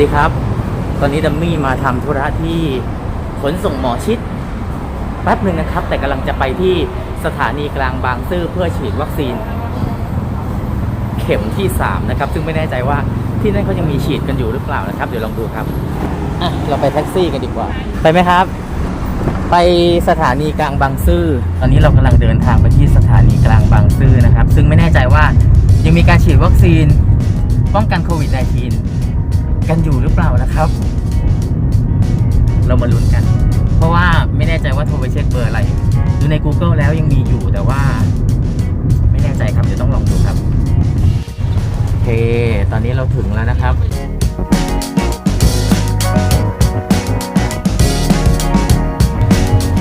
ดีครับ ตอนนี้ดัมมี่มาทำธุระที่ขนส่งหมอชิดแป๊บหนึ่งนะครับ แต่กำลังจะไปที่สถานีกลางบางซื่อเพื่อฉีดวัคซีน เข็มที่3นะครับ ซึ่งไม่แน่ใจว่าที่นั่นเขายังมีฉีดกันอยู่หรือเปล่านะครับ เดี๋ยวลองดูครับอะเราไปแท็กซี่กันดีกว่า ไปไหมครับ ไปสถานีกลางบางซื่อตอนนี้เรากำลังเดินทางไปที่สถานีกลางบางซื่อนะครับ ซึ่งไม่แน่ใจว่ายังมีการฉีดวัคซีนป้องกันโควิด -19 กันอยู่หรือเปล่านะครับ เรามาลุ้นกัน เพราะว่าไม่แน่ใจว่าโทรไปเช็คเบอร์อะไรดูใน Google แล้วยังมีอยู่แต่ว่า ไม่แน่ใจครับเดี๋ยวต้องลองดูครับโอเค ตอนนี้เราถึงแล้วนะครับ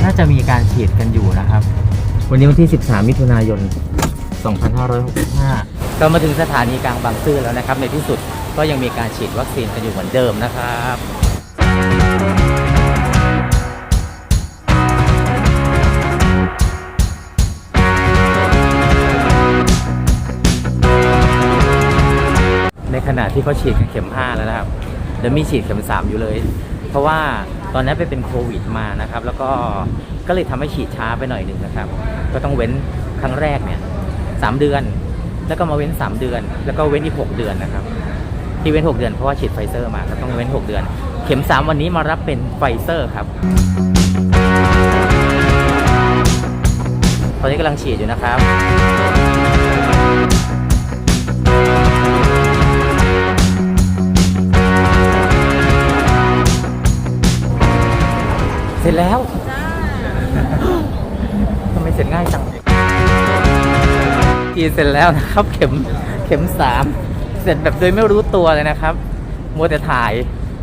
น่าจะมีการฉีดกันอยู่นะครับ วันนี้วันที่ 13 มิถุนายน 2565 เรามาถึงสถานีกลางบางซื่อแล้วนะครับ ในที่สุดก็ยังมีการฉีดวัคซีนกันอยู่เหมือนเดิมนะครับในขณะที่เขาฉีดเข็ม 5 แล้วนะครับเดี๋ยวมีฉีดเข็ม 3 อยู่เลย เพราะว่าตอนนั้นไปเป็นโควิดมานะครับ แล้วก็ก็เลยทำให้ฉีดช้าไปหน่อยหนึ่งนะครับ ก็ต้องเว้นครั้งแรกเนี่ยสามเดือน แล้วก็มาเว้น 3 เดือน แล้วก็เว้นอีก 6 เดือนนะครับ ที่เว้น 6 เดือนเพราะว่าฉีดไฟเซอร์มาก็ต้องเว้น 6 เดือน เข็ม 3 วันนี้มารับเป็นไฟเซอร์ครับ ตอนนี้กำลังฉีดอยู่นะครับ เสร็จแล้วทำไมเสร็จง่ายจัง ฉีดเสร็จแล้วนะครับ เข็มเข็มสามเสร็จแบบโดยไม่รู้ตัวเลยนะครับ มัวแต่ถ่าย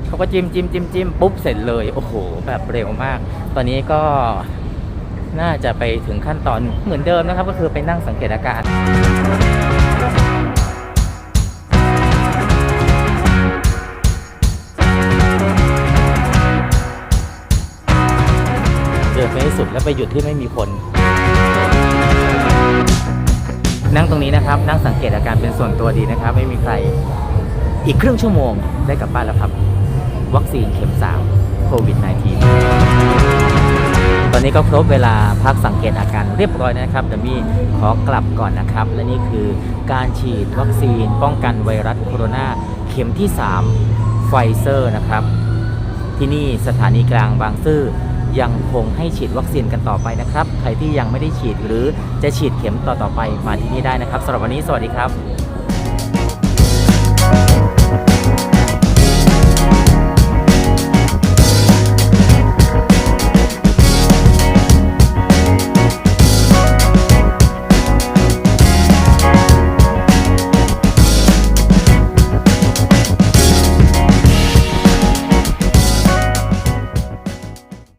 เขาก็จิ้มจิ้มจิ้มจิ้มปุ๊บเสร็จเลย โอ้โห แบบเร็วมาก ตอนนี้ก็น่าจะไปถึงขั้นตอนเหมือนเดิมนะครับ ก็คือไปนั่งสังเกตอาการเดินไปให้สุดแล้วไปหยุดที่ไม่มีคน นั่งตรงนี้นะครับ นั่งสังเกตอาการเป็นส่วนตัวดีนะครับ ไม่มีใครอีกครึ่งชั่วโมงได้กลับบ้านแล้วครับ วัคซีนเข็ม3โควิด -19 ตอนนี้ก็ครบเวลาพักสังเกตอาการเรียบร้อยนะครับแต่มีขอกลับก่อนนะครับ และนี่คือการฉีดวัคซีนป้องกันไวรัสโคโรนาเข็มที่ 3 ไฟเซอร์นะครับ ที่นี่สถานีกลางบางซื่อ ยังคงให้ฉีดวัคซีนกันต่อไปนะครับ ใครที่ยังไม่ได้ฉีดหรือจะฉีดเข็มต่อๆไปมาที่นี่ได้นะครับสำหรับวันนี้สวัสดีครับ